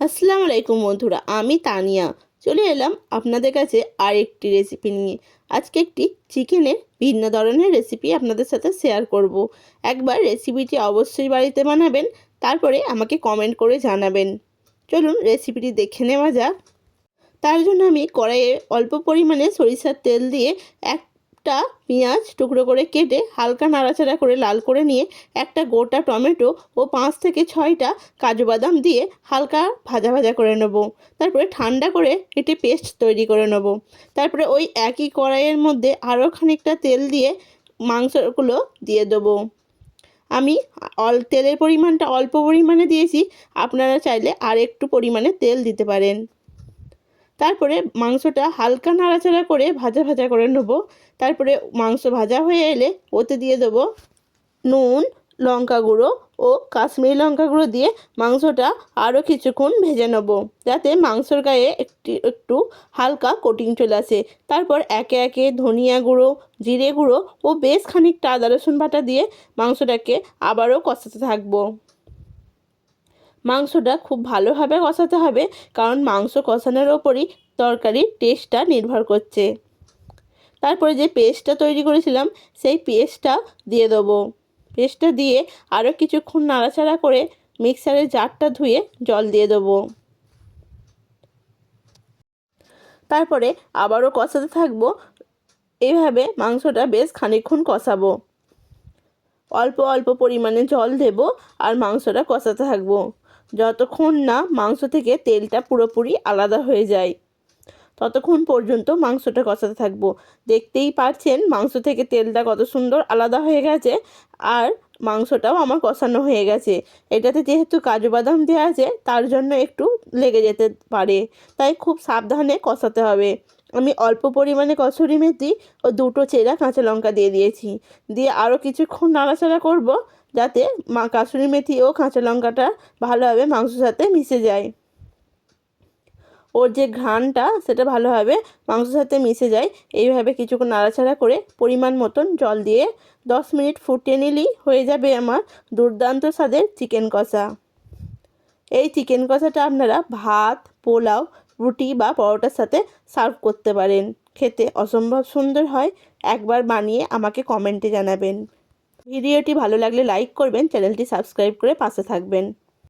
আসসালামু আলাইকুম বন্ধুরা, আমি তানিয়া। চলে এলাম আপনাদের কাছে আরেকটি রেসিপি নিয়ে। আজকে একটি চিকেনের ভিন্ন ধরনের রেসিপি আপনাদের সাথে শেয়ার করব। একবার রেসিপিটি অবশ্যই বাড়িতে বানাবেন, তারপরে আমাকে কমেন্ট করে জানাবেন। চলুন রেসিপিটি দেখে নেওয়া যাক। তার জন্য আমি কড়াইয়ে অল্প পরিমাণে সরিষার তেল দিয়ে একটা পেঁয়াজ টুকরো করে কেটে হালকা নাড়াচাড়া করে লাল করে নিয়ে একটা গোটা টমেটো ও পাঁচ থেকে ছয়টা কাজু বাদাম দিয়ে হালকা ভাজা ভাজা করে নেব। তারপরে ঠান্ডা করে এটি পেস্ট তৈরি করে নেব। তারপরে ওই একই কড়াইয়ের মধ্যে আরও খানিকটা তেল দিয়ে মাংসগুলো দিয়ে দেবো। আমি অল, তেলের পরিমাণটা অল্প পরিমাণে দিয়েছি। আপনারা চাইলে আর একটু পরিমাণে তেল দিতে পারেন। তারপরে মাংসটা হালকা নাড়াচাড়া করে ভাজা ভাজা করে নেব। তারপরে মাংস ভাজা হয়ে এলে ওতে দিয়ে দেবো নুন, লঙ্কা গুঁড়ো ও কাশ্মীরি লঙ্কা গুঁড়ো দিয়ে মাংসটা আরও কিছুক্ষণ ভেজে নেব। যাতে মাংসর গায়ে একটি, একটু হালকা কোটিং চলে আসে। তারপর একে একে ধনিয়া গুঁড়ো, জিরে গুঁড়ো ও বেশ খানিকটা আদা রসুন বাটা দিয়ে মাংসটাকে আবারও কষাতে থাকব। মাংসটা খুব ভালোভাবে কষাতে হবে, কারণ মাংস কষানোর ওপরই তরকারির টেস্টটা নির্ভর করছে। তারপরে যে পেস্টটা তৈরি করেছিলাম, সেই পেস্টটা দিয়ে দেবো। পেস্টটা দিয়ে আরও কিছুক্ষণ নাড়াচাড়া করে মিক্সারের জারটা ধুয়ে জল দিয়ে দেবো। তারপরে আবারও কষাতে থাকব। এইভাবে মাংসটা বেশ খানিকক্ষণ কষাবো। অল্প অল্প পরিমাণে জল দেব আর মাংসটা কষাতে থাকব। যতক্ষণ না মাংস থেকে তেলটা পুরোপুরি আলাদা হয়ে যায়, ততক্ষণ পর্যন্ত মাংসটা কষাতে থাকব। দেখতেই পাচ্ছেন মাংস থেকে তেলটা কত সুন্দর আলাদা হয়ে গেছে, আর মাংসটাও আমার কষানো হয়ে গেছে। এটাতে যেহেতু কাজু বাদাম দেওয়া আছে, তার জন্য একটু লেগে যেতে পারে। তাই খুব সাবধানে কষাতে হবে। আমি অল্প পরিমাণে কসুরি মেথি ও দুটো চেরা কাঁচা লঙ্কা দিয়ে দিয়েছি। দিয়ে আরও কিছুক্ষণ নাড়াচাড়া করব যাতে মা কাসুরি মেথি ও কাঁচা লঙ্কাটা ভালোভাবে মাংসের সাথে মিশে যায়। ওর যে ঘ্রাণটা, সেটা ভালোভাবে মাংসের সাথে মিশে যায়। এইভাবে কিছুক্ষণ নাড়াচাড়া করে পরিমাণ মতন জল দিয়ে দশ মিনিট ফুটিয়ে নিলেই হয়ে যাবে আমার দুর্দান্ত স্বাদের চিকেন কষা। এই চিকেন কষাটা আপনারা ভাত, পোলাও, রুটি বা পরোটার সাথে সার্ভ করতে পারেন। খেতে অসম্ভব সুন্দর হয়। একবার বানিয়ে আমাকে কমেন্টে জানাবেন। ভিডিওটি ভালো লাগলে লাইক করবেন, চ্যানেলটি সাবস্ক্রাইব করে পাশে থাকবেন।